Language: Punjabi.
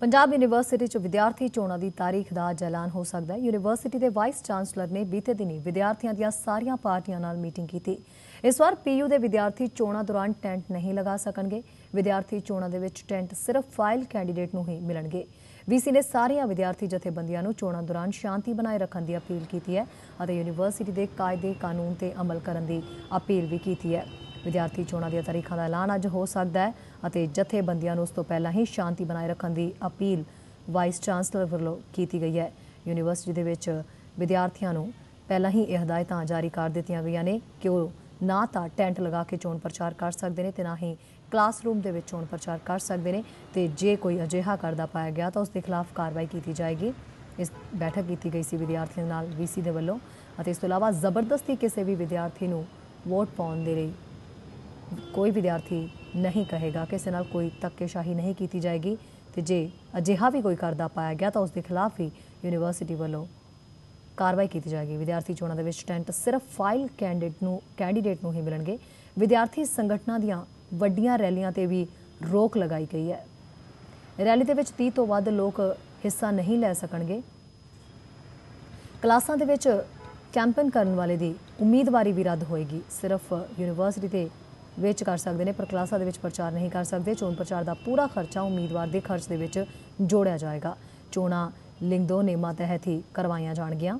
ਪੰਜਾਬ ਯੂਨੀਵਰਸਿਟੀ 'ਚ ਵਿਦਿਆਰਥੀ ਚੋਣਾਂ ਦੀ ਤਾਰੀਖ ਦਾ ਅੱਜ ਐਲਾਨ ਹੋ ਸਕਦਾ ਹੈ। ਯੂਨੀਵਰਸਿਟੀ ਦੇ ਵਾਈਸ ਚਾਂਸਲਰ ਨੇ ਬੀਤੇ ਦਿਨੀ ਵਿਦਿਆਰਥੀਆਂ ਦੀਆਂ ਸਾਰੀਆਂ ਪਾਰਟੀਆਂ ਨਾਲ ਮੀਟਿੰਗ ਕੀਤੀ। ਇਸ ਵਾਰ ਪੀਯੂ ਦੇ ਵਿਦਿਆਰਥੀ ਚੋਣਾਂ ਦੌਰਾਨ ਟੈਂਟ ਨਹੀਂ ਲਗਾ ਸਕਣਗੇ। ਵਿਦਿਆਰਥੀ ਚੋਣਾਂ ਦੇ ਵਿੱਚ ਟੈਂਟ ਸਿਰਫ ਫਾਈਲ ਕੈਂਡੀਡੇਟ ਨੂੰ ਹੀ ਮਿਲਣਗੇ। ਵੀਸੀ ਨੇ ਸਾਰੀਆਂ ਵਿਦਿਆਰਥੀ ਜਥੇਬੰਦੀਆਂ ਨੂੰ ਚੋਣਾਂ ਦੌਰਾਨ ਸ਼ਾਂਤੀ ਬਣਾਏ ਰੱਖਣ ਦੀ ਅਪੀਲ ਕੀਤੀ ਹੈ ਅਤੇ ਯੂਨੀਵਰਸਿਟੀ ਦੇ ਕਾਇਦੇ ਕਾਨੂੰਨ ਤੇ ਅਮਲ ਕਰਨ ਦੀ ਅਪੀਲ ਵੀ ਕੀਤੀ ਹੈ। ਵਿਦਿਆਰਥੀ ਚੋਣਾਂ ਦੀਆਂ ਤਾਰੀਖਾਂ ਦਾ ਐਲਾਨ ਅੱਜ ਹੋ ਸਕਦਾ ਹੈ ਅਤੇ ਜਥੇਬੰਦੀਆਂ ਨੂੰ ਉਸ ਤੋਂ ਪਹਿਲਾਂ ਹੀ ਸ਼ਾਂਤੀ ਬਣਾਏ ਰੱਖਣ ਦੀ ਅਪੀਲ ਵਾਈਸ ਚਾਂਸਲਰ ਵੱਲੋਂ ਕੀਤੀ ਗਈ ਹੈ। ਯੂਨੀਵਰਸਿਟੀ ਦੇ ਵਿੱਚ ਵਿਦਿਆਰਥੀਆਂ ਨੂੰ ਪਹਿਲਾਂ ਹੀ ਇਹ ਹਦਾਇਤਾਂ ਜਾਰੀ ਕਰ ਦਿੱਤੀਆਂ ਗਈਆਂ ਨੇ ਕਿ ਉਹ ਨਾ ਤਾਂ ਟੈਂਟ ਲਗਾ ਕੇ ਚੋਣ ਪ੍ਰਚਾਰ ਕਰ ਸਕਦੇ ਨੇ ਤੇ ਨਾ ਹੀ ਕਲਾਸਰੂਮ ਦੇ ਵਿੱਚ ਚੋਣ ਪ੍ਰਚਾਰ ਕਰ ਸਕਦੇ ਨੇ ਤੇ ਜੇ ਕੋਈ ਅਜਿਹਾ ਕਰਦਾ ਪਾਇਆ ਗਿਆ ਤਾਂ ਉਸ ਦੇ ਖਿਲਾਫ ਕਾਰਵਾਈ ਕੀਤੀ ਜਾਏਗੀ। ਇਸ ਬੈਠਕ ਕੀਤੀ ਗਈ ਸੀ ਵਿਦਿਆਰਥੀਆਂ ਨਾਲ ਵੀਸੀ ਦੇ ਵੱਲੋਂ ਅਤੇ ਇਸ ਤੋਂ ਇਲਾਵਾ ਜ਼ਬਰਦਸਤੀ ਕਿਸੇ ਵੀ ਵਿਦਿਆਰਥੀ ਨੂੰ ਵੋਟ ਪਾਉਣ ਦੇ ਲਈ ਕੋਈ ਵਿਦਿਆਰਥੀ ਨਹੀਂ ਕਹੇਗਾ ਕਿ ਕਿਸੇ ਨਾਲ ਕੋਈ ਧੱਕੇਸ਼ਾਹੀ ਨਹੀਂ ਕੀਤੀ ਜਾਏਗੀ ਤੇ ਜੇ ਅਜਿਹਾ ਵੀ ਕੋਈ ਕਰਦਾ ਪਾਇਆ ਗਿਆ ਤਾਂ ਉਸ ਦੇ ਖਿਲਾਫ ਵੀ ਯੂਨੀਵਰਸਿਟੀ ਵੱਲੋਂ ਕਾਰਵਾਈ ਕੀਤੀ ਜਾਏਗੀ। ਵਿਦਿਆਰਥੀ ਚੋਣਾਂ ਦੇ ਵਿੱਚ ਟੈਂਟ ਸਿਰਫ ਫਾਈਲ ਕੈਂਡੀਡੇਟ ਨੂੰ ਕੈਂਡੀਡੇਟ ਨੂੰ ਹੀ ਮਿਲਣਗੇ। ਵਿਦਿਆਰਥੀ ਸੰਗਠਨਾਂ ਦੀਆਂ ਵੱਡੀਆਂ ਰੈਲੀਆਂ ਤੇ ਵੀ ਰੋਕ ਲਗਾਈ ਗਈ ਹੈ। ਰੈਲੀ ਦੇ ਵਿੱਚ 30 ਤੋਂ ਵੱਧ ਲੋਕ ਹਿੱਸਾ ਨਹੀਂ ਲੈ ਸਕਣਗੇ। ਕਲਾਸਾਂ ਦੇ ਵਿੱਚ ਕੈਂਪੇਨ ਕਰਨ ਵਾਲੇ ਦੀ ਉਮੀਦਵਾਰੀ ਵੀ ਰੱਦ ਹੋਏਗੀ। ਸਿਰਫ ਯੂਨੀਵਰਸਿਟੀ ਦੇ ਵਿੱਚ ਕਰ ਸਕਦੇ ਨੇ, ਪਰ ਕਲਾਸਾਂ ਦੇ ਵਿੱਚ ਪ੍ਰਚਾਰ ਨਹੀਂ ਕਰ ਸਕਦੇ। ਚੋਣ ਪ੍ਰਚਾਰ ਦਾ ਪੂਰਾ ਖਰਚਾ ਉਮੀਦਵਾਰ ਦੇ ਖਰਚ ਦੇ ਵਿੱਚ ਜੋੜਿਆ ਜਾਏਗਾ। ਚੋਣਾਂ ਲਿੰਗ ਦੋ ਨੇਮਾਂ ਤਹਿਤ ਹੀ ਕਰਵਾਈਆਂ ਜਾਣਗੀਆਂ।